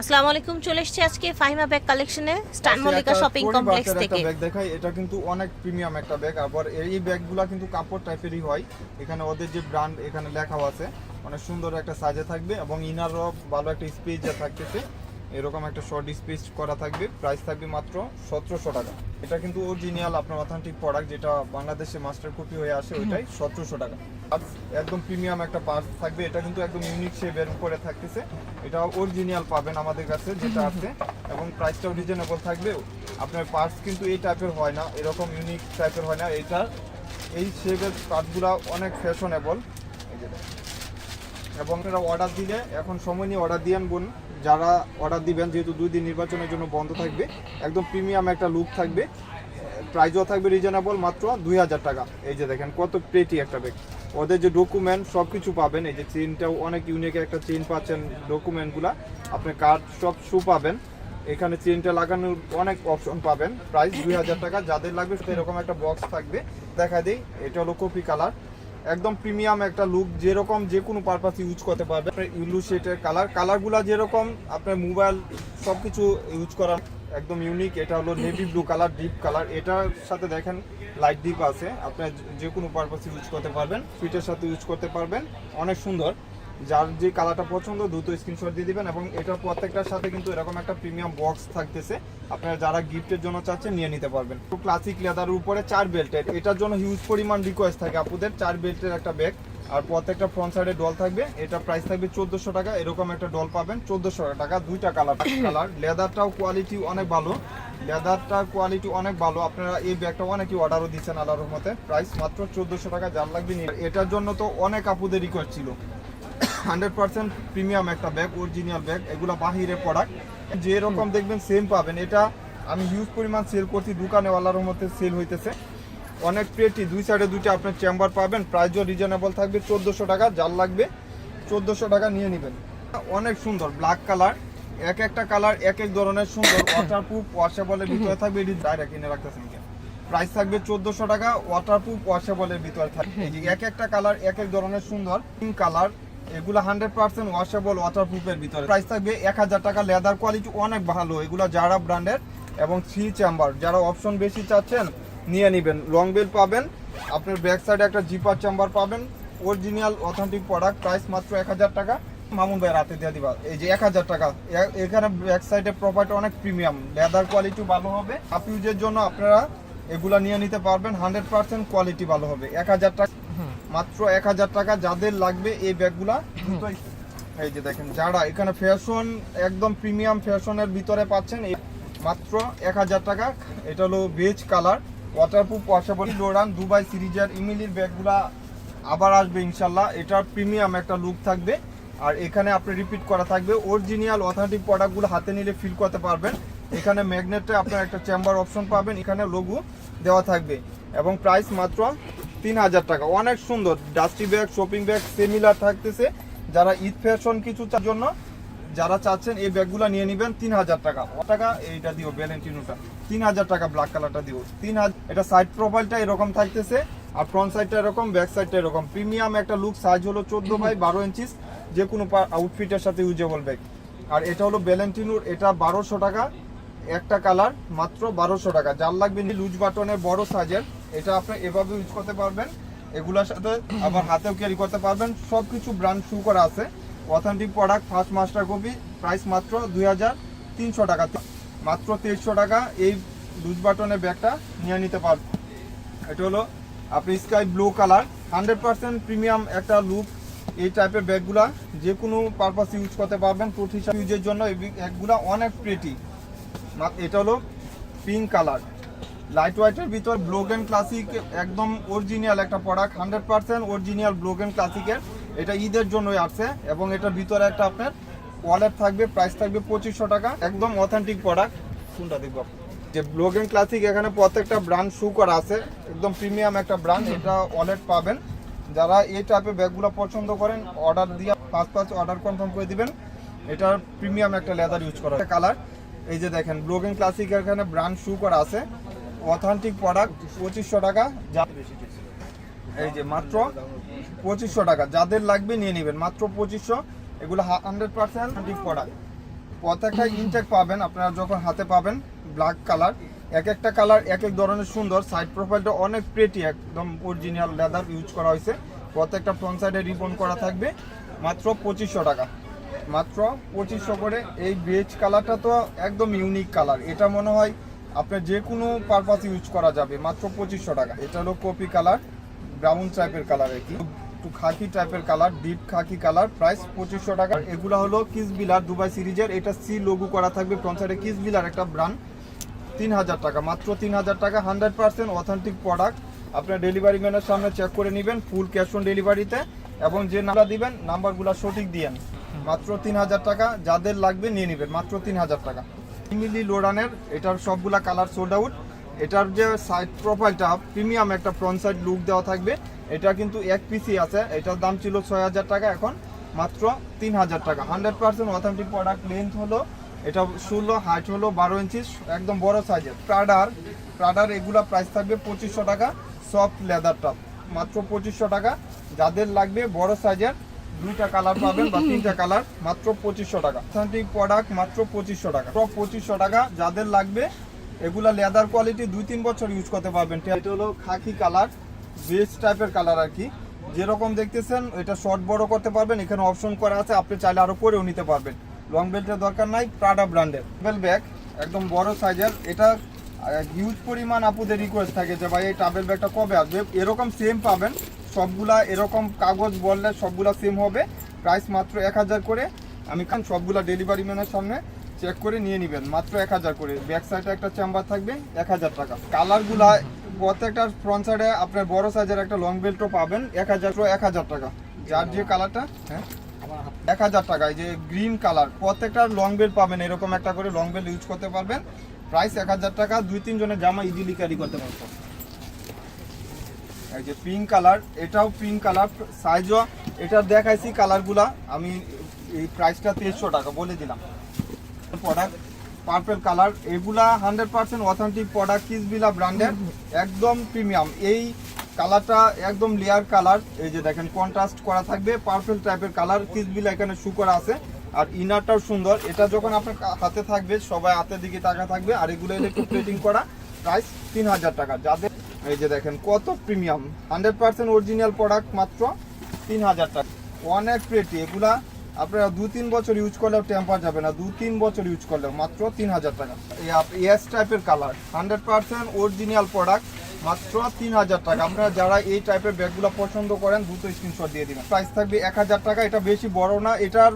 আসসালামু আলাইকুম চলে এসেছি আজকে ফাহিমা ব্যাগ কালেকশনে স্টান মল্লিকা শপিং কমপ্লেক্স থেকে। ব্যাগ দেখাই এটা কিন্তু অনেক প্রিমিয়াম একটা ব্যাগ আবার এই ব্যাগগুলো কিন্তু কাপড় টাইপেরই হয়। এখানে ওদের যে ব্র্যান্ড এখানে লেখাও আছে অনেক সুন্দর একটা সাজে থাকবে এবং ইনারও ভালো একটা স্পেস যা থাকতেছে। এরকম একটা শর্ট স্পেস করা থাকবে। প্রাইস থাকবে মাত্র সতেরোশো টাকা। এটা কিন্তু অরিজিনাল আপনার অথেন্টিক প্রোডাক্ট যেটা বাংলাদেশে মাস্টার কপি হয়ে আসে ওইটাই সতেরোশো টাকা। আর একদম প্রিমিয়াম একটা পার্স থাকবে। এটা কিন্তু একদম ইউনিক শেপের উপরে থাকতেছে। এটা অরিজিনাল পাবেন আমাদের কাছে যেটা আছে। এবং প্রাইসটাও রিজনেবল থাকবে। আপনার পার্স কিন্তু এই টাইপের হয় না। এরকম ইউনিক টাইপের হয় না। এটা এই শেপের পার্টগুলো অনেক ফ্যাশনেবল এবং আপনারা অর্ডার দিলে, এখন সময় নিয়ে অর্ডার দিয়ে আনবেন যারা অর্ডার দিবেন, যেহেতু দুই দিন নির্বাচনের জন্য বন্ধ থাকবে, একদম প্রিমিয়াম একটা লুক থাকবে। প্রাইজও থাকবে রিজনেবল মাত্র দুই হাজার টাকা। এই যে দেখেন, কত প্লেটি একটা ব্যাগ ওদের যে ডকুমেন্ট সব কিছু পাবেন। এই যে চেনটাও অনেক ইউনিক একটা চেন পাচ্ছেন ডকুমেন্টগুলা আপনি কার্ড সব শু পাবেন। এখানে চেনটা লাগানোর অনেক অপশন পাবেন। প্রাইস দুই হাজার টাকা, যাদের লাগবে, সেরকম একটা বক্স থাকবে। দেখা দিই, এটা হলো কপি কালার একদম প্রিমিয়াম একটা লুক যেরকম যে কোনো পারপাস ইউজ করতে পারবে। ইউলু শেটের কালার কালারগুলো যেরকম আপনার মোবাইল সব কিছু ইউজ করা একদম ইউনিক এটা হলো navy blue colour deep colour এটার সাথে দেখেন লাইট ডিপ আছে। আপনার যে কোনো পারপাস ইউজ করতে পারবেন ফিটের সাথে ইউজ করতে পারবেন, অনেক সুন্দর। যার যে কালারটা পছন্দ, দ্রুত স্ক্রিনশট দিয়ে দিবেন এবং এটার প্রত্যেকটার সাথে কিন্তু এরকম একটা প্রিমিয়াম বক্স থাকতেছে। আপনারা যারা গিফটের জন্য চাচ্ছেন নিয়ে নিতে পারবেন। তো ক্লাসিক লেদারের উপরে চার বেল্টের এটার জন্য হিউজ পরিমাণ রিকোয়েস্ট থাকে। আপুদের চার বেল্টের একটা ব্যাগ আর প্রত্যেকটা ফ্রন্ট সাইডে ডল থাকবে। এটা প্রাইস থাকবে চোদ্দোশো টাকা। এরকম একটা ডল পাবেন। চোদ্দোশো টাকা। দুইটা কালার কালার লেদারটাও কোয়ালিটি অনেক ভালো। লেদারটার কোয়ালিটি অনেক ভালো। আপনারা এই ব্যাগটা অনেকেই অর্ডারও দিচ্ছেন আল্লাহর রহমতে। প্রাইস মাত্র চোদ্দোশো টাকা। যার লাগবে এটার জন্য তো অনেক আপুদের রিকোয়েস্ট ছিল। হান্ড্রেড পার্সেন্ট প্রিমিয়াম একটা ব্যাগ অরিজিনাল ব্যাগ এগুলো বাহিরের প্রোডাক্ট যে রকম দেখবেন সেম পাবেন। এটা আমি হিউজ পরিমাণ সেল করছি দোকানেওয়ালার মধ্যে সেল হইতেছে। অনেক প্লেটই দুই সাইডে দুইটা আপনার চেম্বার পাবেন। প্রাইসও রিজনেবল থাকবে চোদ্দোশো টাকা যার লাগবে চোদ্দোশো টাকা নিয়ে নেবেন। অনেক সুন্দর ব্ল্যাক কালার এক একটা কালার এক এক ধরনের সুন্দর ওয়াটারপ্রুফ ওয়াশেবলের ভিতরে থাকবে এটি ডাইরেক্ট কিনে রাখতেছেন কেন প্রাইস থাকবে চোদ্দোশো টাকা ওয়াটারপ্রুফ ওয়াশেবলের ভিতরে থাকবে। এক একটা কালার এক এক ধরনের সুন্দর পিঙ্ক কালার এগুলো হান্ড্রেড পার্সেন্ট ওয়াশেবল ওয়াটারপ্রুফের ভিতরে। প্রাইস থাকবে এক হাজার টাকা। লেদার কোয়ালিটি অনেক ভালো। এগুলো যারা ব্র্যান্ডের এবং থ্রি চেম্বার যারা অপশন বেশি চাচ্ছেন, নিয়ে নেবেন। লং বেল পাবেন। আপনার ব্যাক সাইডে একটা জিপার চেম্বার পাবেন। অরিজিনাল অথেন্টিক প্রোডাক্ট প্রাইস মাত্র এক হাজার টাকা। মামুন ভাই রাতে দিয়ে দিবা। এই যে এক হাজার টাকা। এখানে ব্যাক সাইডে প্রপার্টি অনেক প্রিমিয়াম লেদার কোয়ালিটি ভালো হবে। আপ ইউজের জন্য আপনারা এগুলা নিয়ে নিতে পারবেন। হান্ড্রেড পার্সেন্ট কোয়ালিটি ভালো হবে। এক হাজার টাকা মাত্র এক হাজার টাকা যাদের লাগবে এই ব্যাগগুলা। এই যে দেখেন, যারা এখানে ফ্যাশন একদম প্রিমিয়াম ফ্যাশনের ভিতরে পাচ্ছেন মাত্র এক হাজার টাকা। এটা হলো বেজ কালার ওয়াটারপ্রুফ ওয়াশেবল ডোরান দুবাই সিরিজের ইমিলির ব্যাগগুলা আবার আসবে ইনশাল্লাহ। এটার প্রিমিয়াম একটা লুক থাকবে। আর এখানে আপনি রিপিট করা থাকবে। অরিজিনাল অথেন্টিক প্রোডাক্টগুলো হাতে নিলে ফিল করতে পারবেন। এখানে ম্যাগনেটে আপনার একটা চেম্বার অপশন পাবেন। এখানে লঘু দেওয়া থাকবে। এবং প্রাইস মাত্র তিন হাজার টাকা। অনেক সুন্দর। Dusty bag shopping bag similar থাকতেছে। যারা ঈদ ফ্যাশন কিছু চার জন্য যারা চাচ্ছেন এই ব্যাগগুলো নিয়ে নেবেন তিন হাজার টাকা। টাকা এইটা দিও ভ্যালেন্টিনোটা তিন হাজার টাকা ব্ল্যাক কালারটা দিও। তিন হাজার এটা সাইড প্রোফাইলটা এরকম থাকতেছে আর ফ্রন্ট সাইডটা এরকম ব্যাক সাইডটা এরকম। প্রিমিয়াম একটা লুক সাইজ হলো চোদ্দ বাই বারো ইঞ্চিস যে কোনো আউটফিটের সাথে ইউজেবল ব্যাগ আর এটা হলো ভ্যালেন্টিনোর এটা বারোশো টাকা। একটা কালার মাত্র বারোশো টাকা। যার লাগবে লুজ বাটনের বড় সাইজের এটা আপনি এভাবে ইউজ করতে পারবেন। এগুলোর সাথে আবার হাতেও ক্যারি করতে পারবেন। সব কিছু ব্র্যান্ড শু করা আছে। Authentic product first master copy price মাত্র দুই হাজার তিনশো টাকা। মাত্র তেইশশো টাকা, এই লুজ বাটনের ব্যাগটা নিয়ে নিতে পারবেন। এটা হলো আপনি sky blue colour hundred percent premium একটা লুক এই টাইপের ব্যাগগুলা যে কোনো পারপাস ইউজ করতে পারবেন। প্রতিষ্ঠান ইউজের জন্য এই ব্যাগগুলা অনেক প্রেটি এটা হলো পিঙ্ক কালার লাইট হোয়াইটের ভিতর ব্লোগেন ক্লাসিক একদম অরিজিনাল একটা প্রোডাক্ট হান্ড্রেড পার্সেন্ট অরিজিনাল ব্লোগেন ক্লাসিকের এটা ঈদের জন্যই আসছে এবং এটার ভিতরে একটা আপনার ওয়ালেট থাকবে প্রাইস থাকবে পঁচিশশো টাকা। একদম অথেন্টিক প্রোডাক্ট কোনটা দেখব যে ব্লোগেন ক্লাসিক এখানে প্রত্যেকটা ব্র্যান্ড শু করা আছে, একদম প্রিমিয়াম একটা ব্র্যান্ড এটা ওয়ালেট পাবেন। যারা এই টাইপের ব্যাগগুলো পছন্দ করেন অর্ডার দিয়ে পাঁচ পাঁচ অর্ডার কনফার্ম করে দিবেন। এটার প্রিমিয়াম একটা লেদার ইউজ করা কালার এই যে দেখেন ব্লোগিং ক্লাসিক এখানে ব্র্যান্ড শু করা আছে। অথেন্টিক প্রোডাক্ট পঁচিশশো টাকা এই যে মাত্র পঁচিশশো টাকা। যাদের লাগবে নিয়ে নেবেন। মাত্র পঁচিশশো। এগুলো হান্ড্রেড পার্সেন্ট প্রোডাক্ট প্রত্যেকটা ইনটেক পাবেন। আপনারা যখন হাতে পাবেন ব্ল্যাক কালার এক একটা কালার এক এক ধরনের সুন্দর। সাইড প্রোফাইলটা অনেক প্রেটি একদম অরিজিনাল লেদার ইউজ করা হয়েছে। প্রত্যেকটা ফ্রন্ট সাইডে রিবন করা থাকবে। মাত্র পঁচিশশো টাকা। মাত্র পঁচিশশো করে। এই বেজ কালারটা তো একদম ইউনিক কালার এটা মনে হয় আপনার যে কোনো পারপাস ইউজ করা যাবে, মাত্র পঁচিশশো টাকা। এটা হলো কপি কালার ব্রাউন টাইপের কালার আর কি? একটু খাকি টাইপের কালার ডিপ খাকি কালার প্রাইস পঁচিশশো টাকা। এগুলো হলো কিস বিলার দুবাই সিরিজের, এটা সি লোগো করা থাকবে ফ্রন্ট সাইডে কিস বিলার একটা ব্র্যান্ড তিন হাজার টাকা, মাত্র তিন হাজার টাকা হান্ড্রেড পার্সেন্ট অথেন্টিক প্রোডাক্ট আপনার ডেলিভারি ম্যানের সামনে চেক করে নেবেন ফুল ক্যাশ অন ডেলিভারিতে এবং যে নাম্বার দিবেন নাম্বারগুলো সঠিক দিয়েন মাত্র তিন হাজার টাকা, যাদের লাগবে নিয়ে নেবেন, মাত্র তিন হাজার টাকা। মিলি লোডানের এটার সবগুলা কালার সোল্ড আউট এটার যে সাইড প্রোফাইলটা প্রিমিয়াম একটা ফ্রন্ট সাইড লুক দেওয়া থাকবে। এটা কিন্তু এক পিসি আছে। এটার দাম ছিল ছয় হাজার টাকা, এখন মাত্র তিন হাজার টাকা। Hundred percent authentic product length হলো, এটা ষোলো হাইট হলো বারো ইঞ্চি একদম বড় সাইজের প্রাডার প্রাডার এগুলা প্রাইস থাকবে পঁচিশশো টাকা সফট লেদার টপ মাত্র পঁচিশশো টাকা। যাদের লাগবে বড় সাইজের দুইটা কালার পাবেন বা তিনটা কালার, মাত্র পঁচিশশো টাকা। অথেন্টিক প্রোডাক্ট মাত্র পঁচিশশো টাকা। সব পঁচিশশো টাকা, যাদের লাগবে, এগুলা লেদার কোয়ালিটি দুই তিন বছর ইউজ করতে পারবেন। এটা হলো খাকি কালার বেস্ট টাইপের কালার আর কি। যেরকম দেখতেছেন, এটা শর্ট বড় করতে পারবেন। এখানে অপশন করা আছে, আপনি চাইলে আরও পরেও নিতে পারবেন। লং বেল্টের দরকার নাই প্রাডা ব্র্যান্ডের বেল ব্যাগ একদম বড় সাইজের এটা হিউজ পরিমাণ আপুদের রিকোয়েস্ট থাকে যে, ভাই, এই ট্রাভেল ব্যাগটা কবে আসবে? এরকম সেম পাবেন। সবগুলা এরকম কাগজ বললে সবগুলা সেম হবে। প্রাইস মাত্র এক হাজার করে। আমি খান সবগুলা ডেলিভারি ম্যানের সামনে চেক করে নিয়ে নেবেন। মাত্র এক হাজার করে। ব্যাক সাইডে একটা চেম্বার থাকবে, এক হাজার টাকা। কালারগুলা প্রত্যেকটা ফ্রন্ট সাইডে আপনার বড় সাইজের একটা লং বেল্টও পাবেন, এক হাজার এক হাজার টাকা। যার যে কালারটা হ্যাঁ? এক হাজার টাকা। এই যে গ্রিন কালার প্রত্যেকটা লং বেল্ট পাবেন, এরকম একটা করে লং বেল্ট ইউজ করতে পারবেন। প্রাইস এক হাজার টাকা, দুই তিন জনের জামা ইজিলি ক্যারি করতে পারবেন। এই যে পিঙ্ক কালার এটাও পিঙ্ক কালার সাইজও এটা দেখাইছি কালারগুলা আমি এই প্রাইসটা তেইশশো টাকা, বলে দিলাম। প্রোডাক্ট পার্পল কালার এগুলা হান্ড্রেড পার্সেন্ট অথেন্টিক প্রোডাক্ট কিসবিলা ব্র্যান্ডের একদম প্রিমিয়াম এই কালারটা একদম লেয়ার কালার এই যে দেখেন কন্ট্রাস্ট করা থাকবে পার্পল টাইপের কালার কিসবিলা এখানে শু করা আছে। আর ইনারটাও সুন্দর, এটা যখন আপনার হাতে থাকবে, সবাই হাতের দিকে তাকা থাকবে, আর এগুলো একটু প্লেটিং করা প্রাইস তিন হাজার টাকা। যাদের এই যে দেখেন, কত premium hundred percent original product মাত্র তিন হাজার টাকা। অনেক প্রেটি এগুলা আপনারা দু তিন বছর ইউজ করলেও টেম্পার যাবে না। দু তিন বছর ইউজ করলেও মাত্র তিন হাজার টাকা। এস টাইপের colour hundred percent original product মাত্র তিন হাজার টাকা। আপনারা যারা এই টাইপের ব্যাগগুলো পছন্দ করেন, দ্রুত স্ক্রিনশট দিয়ে দিবেন। প্রাইস থাকবে এক হাজার টাকা। এটা বেশি বড় না, এটার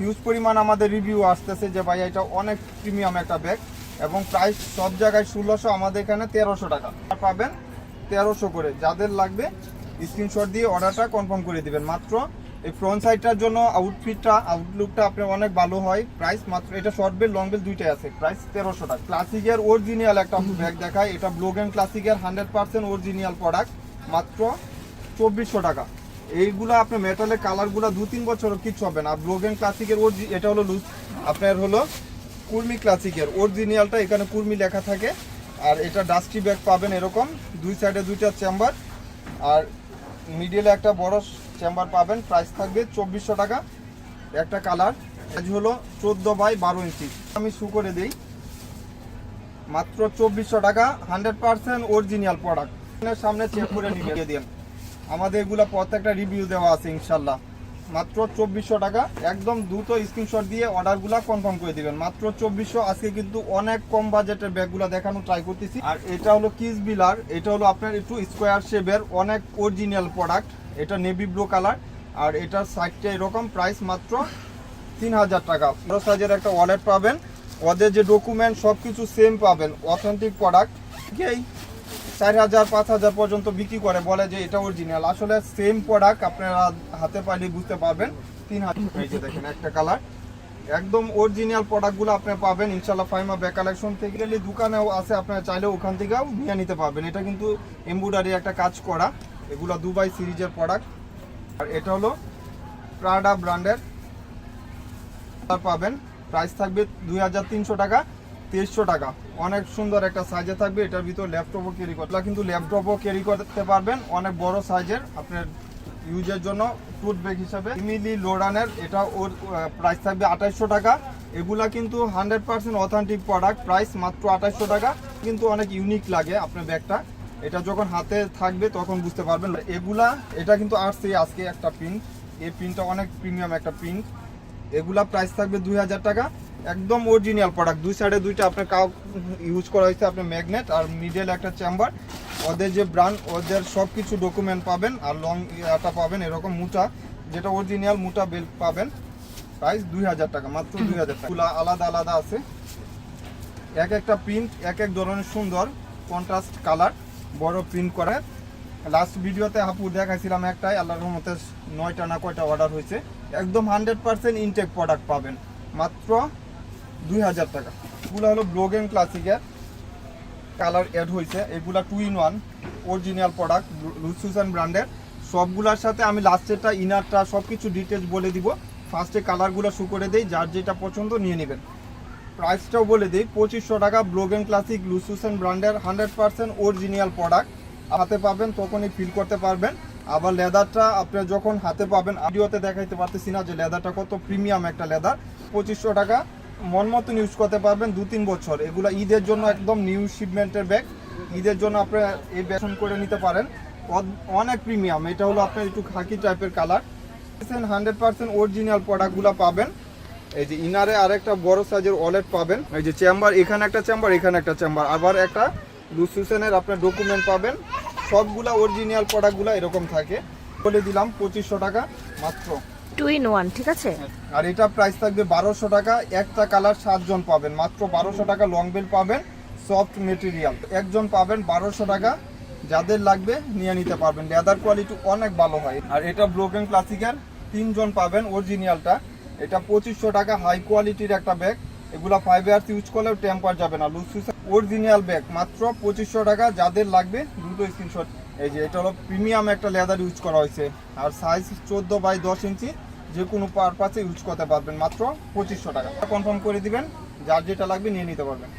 হিউজ পরিমাণ আমাদের রিভিউ আসতেছে যে ভাই এটা অনেক প্রিমিয়াম একটা ব্যাগ এবং প্রাইস সব জায়গায় ষোলোশো, আমাদের এখানে তেরোশো টাকা। পাবেন তেরোশো করে। যাদের লাগবে স্ক্রিনশট দিয়ে অর্ডারটা কনফার্ম করে দিবেন। মাত্র এই ফ্রন্ট সাইডটার জন্য আউটফিটটা আউটলুকটা আপনার অনেক ভালো হয়। প্রাইস মাত্র এটা শর্ট বেল লং বেল দুইটাই আছে। প্রাইস তেরোশো টাকা। ক্লাসিকের অরিজিনাল একটা ব্যাগ দেখায়। এটা ব্লোগেন ক্লাসিকের হান্ড্রেড পার্সেন্ট অরিজিনাল প্রোডাক্ট মাত্র চব্বিশশো টাকা। এইগুলো আপনার মেটালের কালারগুলো দু তিন বছর কিচ্ছু হবে না। আর ব্লোগেন ক্লাসিকের ওর এটা হলো লুজ আপনার হলো কুর্মি ক্লাসিকের অরিজিনালটা এখানে কুর্মি লেখা থাকে। আর এটা ডাস্টি ব্যাগ পাবেন এরকম, দুই সাইডে দুইটা চেম্বার আর মিডিলে একটা বড় চেম্বার পাবেন প্রাইস থাকবে চব্বিশশো টাকা। একটা কালার সাইজ হলো চোদ্দ বাই বারো ইঞ্চি। আমি শু করে দিই। মাত্র চব্বিশশো টাকা হান্ড্রেড পার্সেন্ট অরিজিনাল প্রোডাক্ট সামনে চেক করে নিয়ে দিন আমাদের এগুলো প্রত্যেকটা রিভিউ দেওয়া আছে, ইনশাল্লাহ। মাত্র চব্বিশশো টাকা। একদম দ্রুত স্ক্রিনশট দিয়ে অর্ডারগুলো কনফার্ম করে দিবেন। মাত্র চব্বিশশো, আজকে কিন্তু অনেক কম বাজেটের ব্যাগগুলো দেখানো ট্রাই করতেছি। আর এটা হলো কিস বিলার এটা হলো আপনার একটু স্কোয়ার শেপের অনেক অরিজিনাল প্রোডাক্ট এটা নেভি ব্লু কালার আর এটার সাইডটা এরকম প্রাইস মাত্র তিন হাজার টাকা। বড় সাইজের একটা ওয়ালেট পাবেন। ওদের যে ডকুমেন্ট সব কিছু সেম পাবেন। অথেন্টিক প্রোডাক্ট ঠিকই চার হাজার, পাঁচ হাজার পর্যন্ত বিক্রি করে, বলে যে এটা অরিজিনাল আসলে সেম প্রোডাক্ট আপনারা হাতে পাইলে বুঝতে পারবেন। তিন হাজার। দেখেন, একটা কালার একদম অরিজিনাল প্রোডাক্টগুলো আপনি পাবেন ইনশাল্লাহ ফাইমা ব্যাক কালেকশন থেকে। গেলে দোকানেও আছে, আপনারা চাইলে ওখান থেকেও নিয়ে নিতে পারবেন। এটা কিন্তু এমব্রয়ডারি একটা কাজ করা। এগুলো দুবাই সিরিজের প্রোডাক্ট আর এটা হলো প্রাডা ব্র্যান্ডের পাবেন। প্রাইস থাকবে দুই হাজার তিনশো টাকা। তেইশশো টাকা। অনেক সুন্দর একটা সাইজে থাকবে, এটার ভিতর ল্যাপটপও ক্যারি করতে কিন্তু ল্যাপটপও ক্যারি করতে পারবেন, অনেক বড় সাইজের আপনার ইউজের জন্য টুথ ব্যাগ হিসাবে। ইমিলি লোডানের এটা ওর প্রাইস থাকবে আঠাইশশো টাকা। এগুলা কিন্তু hundred percent authentic product price মাত্র আঠাশশো টাকা। কিন্তু অনেক ইউনিক লাগে আপনার ব্যাগটা। এটা যখন হাতে থাকবে তখন বুঝতে পারবেন। এগুলা, এটা কিন্তু আসছে আজকে একটা প্রিন্ট এই প্রিন্টটা অনেক প্রিমিয়াম একটা প্রিন্ট এগুলা প্রাইস থাকবে দুই হাজার টাকা। একদম অরিজিনাল প্রোডাক্ট দুই সাইডে দুইটা আপনার কাউ ইউজ করা হয়েছে আপনার ম্যাগনেট আর মিডল একটা চেম্বার ওদের যে ব্র্যান্ড ওদের সব কিছু ডকুমেন্ট পাবেন আর লং ইয়াটা পাবেন এরকম মোটা যেটা অরিজিনাল মোটা বেল্ট পাবেন। প্রাইস দুই হাজার টাকা মাত্র দুই হাজার টাকা। আলাদা আলাদা আছে। এক একটা প্রিন্ট এক এক ধরনের সুন্দর কন্ট্রাস্ট কালার বড় প্রিন্ট করে। লাস্ট ভিডিওতে হাপু দেখাইছিলাম একটাই আল্লাহর রহমতে নয়টা না কয়টা অর্ডার হয়েছে। একদম হান্ড্রেড পার্সেন্ট ইনটেক প্রোডাক্ট পাবেন। মাত্র দুই হাজার টাকা। এগুলো হলো ব্লোগেন ক্লাসিকের কালার অ্যাড হয়েছে এগুলা two in one original product লুসুসান ব্র্যান্ডের সবগুলোর সাথে আমি লাস্টেরটা ইনারটা সব কিছু ডিটেলস বলে দিব। ফার্স্টে কালারগুলো শু করে দেই, যার যেটা পছন্দ নিয়ে নেবেন। প্রাইসটাও বলে দিই, পঁচিশশো টাকা ব্লোগেন ক্লাসিক লুসুসেন ব্র্যান্ডের হান্ড্রেড পার্সেন্ট অরিজিনাল প্রোডাক্ট হাতে পাবেন, তখনই ফিল করতে পারবেন। আবার লেদারটা আপনি যখন হাতে পাবেন ভিডিওতে দেখাইতে পারতেছি না যে লেদারটা কত প্রিমিয়াম একটা লেদার। পঁচিশশো টাকা মন মতন ইউজ করতে পারবেন দু তিন বছর। এগুলো ঈদের জন্য একদম নিউ শিপমেন্টের ব্যাগ ঈদের জন্য আপনি এই বেসন করে নিতে পারেন। অনেক প্রিমিয়াম এটা হলো আপনার একটু খাকি টাইপের কালার হান্ড্রেড পার্সেন্ট অরিজিনাল প্রোডাক্টগুলো পাবেন। এই যে ইনারে আরেকটা বড় সাইজের ওয়ালেট পাবেন। এই যে চেম্বার এখানে একটা চেম্বার এখানে একটা চেম্বার আবার একটা লুসুসেনের আপনার ডকুমেন্ট পাবেন। সবগুলা অরিজিনাল প্রোডাক্টগুলো এরকম থাকে। বলে দিলাম পঁচিশশো টাকা মাত্র। টু ইন ওয়ান ঠিক আছে? আর এটা প্রাইস থাকবে বারোশো টাকা। একটা কালার সাতজন পাবেন, মাত্র বারোশো টাকা লং বেল পাবেন সফট মেটেরিয়াল একজন পাবেন বারোশো টাকা, যাদের লাগবে নিয়ে নিতে পারবেন। লেদার কোয়ালিটি অনেক ভালো হয়। আর এটা ব্লোকেন ক্লাসিকের তিনজন পাবেন অরিজিনালটা এটা পঁচিশশো টাকা হাই কোয়ালিটির একটা ব্যাগ এগুলা ফাইভ ইয়ার্স ইউজ করলেও টেম্পার যাবে না। লুসুস অরিজিনাল ব্যাগ মাত্র পঁচিশশো টাকা, যাদের লাগবে দুটো স্ক্রিনশট এই যে, এটা হলো প্রিমিয়াম একটা লেদার ইউজ করা হয়েছে। আর সাইজ চোদ্দ বাই দশ ইঞ্চি যে কোনো পারপাসে ইউজ করতে পারবেন মাত্র পঁচিশশো টাকা। কনফার্ম করে দিবেন, যার যেটা লাগবে নিয়ে নিতে পারবেন।